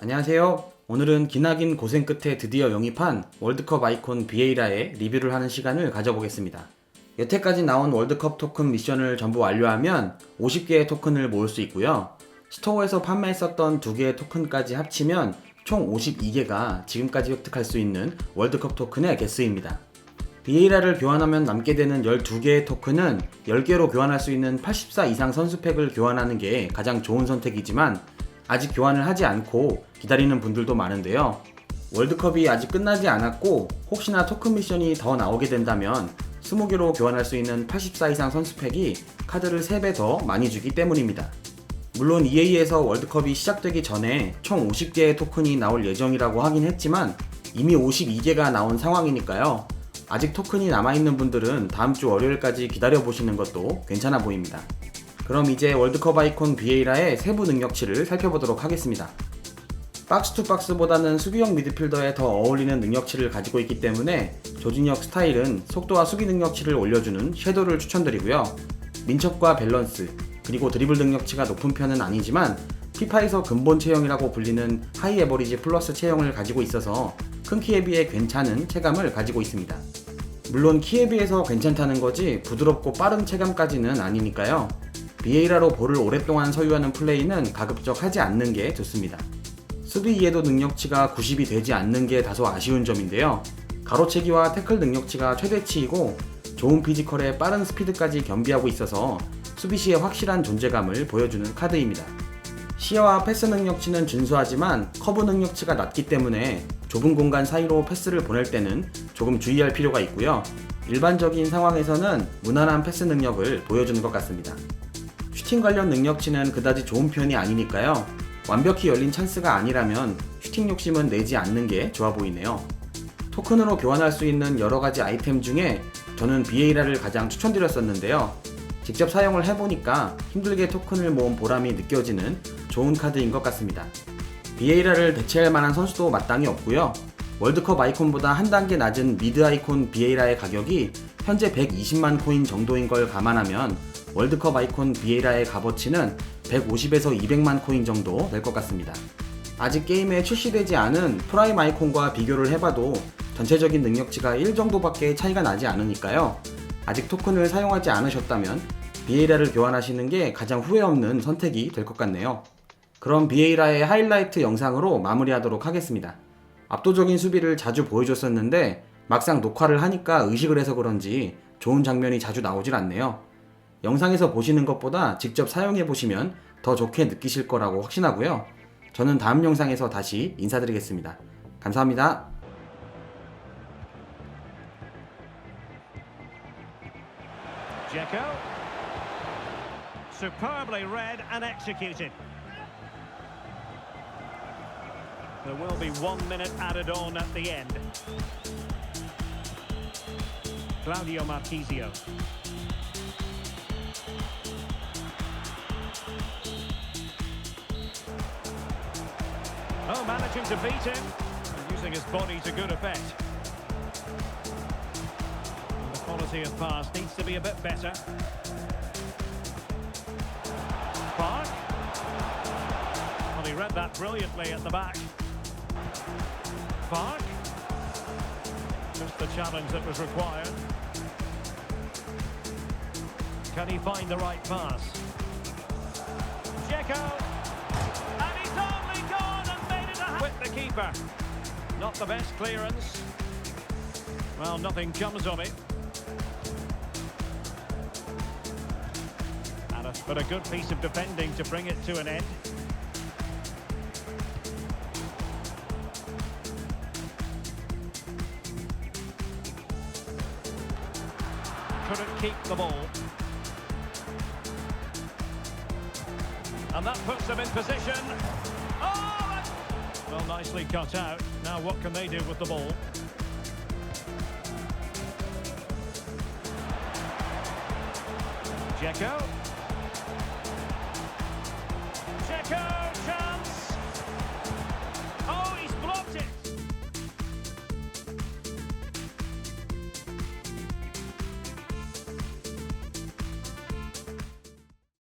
안녕하세요. 오늘은 기나긴 고생 끝에 드디어 영입한 월드컵 아이콘 비에이라의 리뷰를 하는 시간을 가져보겠습니다. 여태까지 나온 월드컵 토큰 미션을 전부 완료하면 50개의 토큰을 모을 수 있고요. 스토어에서 판매했었던 2개의 토큰까지 합치면 총 52개가 지금까지 획득할 수 있는 월드컵 토큰의 개수입니다. 비에이라를 교환하면 남게 되는 12개의 토큰은 10개로 교환할 수 있는 84 이상 선수팩을 교환하는 게 가장 좋은 선택이지만 아직 교환을 하지 않고 기다리는 분들도 많은데요. 월드컵이 아직 끝나지 않았고 혹시나 토큰 미션이 더 나오게 된다면 20개로 교환할 수 있는 84 이상 선수팩이 카드를 3배 더 많이 주기 때문입니다. 물론 EA에서 월드컵이 시작되기 전에 총 50개의 토큰이 나올 예정이라고 하긴 했지만 이미 52개가 나온 상황이니까요. 아직 토큰이 남아있는 분들은 다음 주 월요일까지 기다려보시는 것도 괜찮아 보입니다. 그럼 이제 월드컵 아이콘 비에이라의 세부 능력치를 살펴보도록 하겠습니다. 박스 투 박스보다는 수비형 미드필더에 더 어울리는 능력치를 가지고 있기 때문에 조진혁 스타일은 속도와 수비 능력치를 올려주는 섀도를 추천드리고요. 민첩과 밸런스, 그리고 드리블 능력치가 높은 편은 아니지만 피파에서 근본 체형이라고 불리는 하이 에버리지 플러스 체형을 가지고 있어서 큰 키에 비해 괜찮은 체감을 가지고 있습니다. 물론 키에 비해서 괜찮다는 거지 부드럽고 빠른 체감까지는 아니니까요. 비에이라로 볼을 오랫동안 소유하는 플레이는 가급적 하지 않는 게 좋습니다. 수비 이해도 능력치가 90이 되지 않는 게 다소 아쉬운 점인데요. 가로채기와 태클 능력치가 최대치이고 좋은 피지컬에 빠른 스피드까지 겸비하고 있어서 수비 시에 확실한 존재감을 보여주는 카드입니다. 시야와 패스 능력치는 준수하지만 커브 능력치가 낮기 때문에 좁은 공간 사이로 패스를 보낼 때는 조금 주의할 필요가 있고요. 일반적인 상황에서는 무난한 패스 능력을 보여주는 것 같습니다. 슈팅 관련 능력치는 그다지 좋은 편이 아니니까요. 완벽히 열린 찬스가 아니라면 슈팅 욕심은 내지 않는 게 좋아 보이네요. 토큰으로 교환할 수 있는 여러 가지 아이템 중에 저는 비에이라를 가장 추천드렸었는데요. 직접 사용을 해보니까 힘들게 토큰을 모은 보람이 느껴지는 좋은 카드인 것 같습니다. 비에이라를 대체할 만한 선수도 마땅히 없고요. 월드컵 아이콘보다 한 단계 낮은 미드 아이콘 비에이라의 가격이 현재 120만 코인 정도인 걸 감안하면 월드컵 아이콘 비에이라의 값어치는 150에서 200만 코인 정도 될 것 같습니다. 아직 게임에 출시되지 않은 프라임 아이콘과 비교를 해봐도 전체적인 능력치가 1 정도밖에 차이가 나지 않으니까요. 아직 토큰을 사용하지 않으셨다면 비에이라를 교환하시는 게 가장 후회 없는 선택이 될 것 같네요. 그럼 비에이라의 하이라이트 영상으로 마무리하도록 하겠습니다. 압도적인 수비를 자주 보여줬었는데 막상 녹화를 하니까 의식을 해서 그런지 좋은 장면이 자주 나오질 않네요. 영상에서 보시는 것보다 직접 사용해 보시면 더 좋게 느끼실 거라고 확신하고요. 저는 다음 영상에서 다시 인사드리겠습니다. 감사합니다. Dzeko. Superbly read and executed. There will be one minute added on at the end. Claudio Marquisio. Managing to beat him. and Using his body to good effect. The quality of pass needs to be a bit better. Park. Well, he read that brilliantly at the back. Park. Just the challenge that was required. Can he find the right pass? Dzeko. Keeper. Not the best clearance. Well, nothing comes of it. But a good piece of defending to bring it to an end. Couldn't keep the ball. And that puts them in position. Oh! Well, nicely cut out. Now, what can they do with the ball? Dzeko.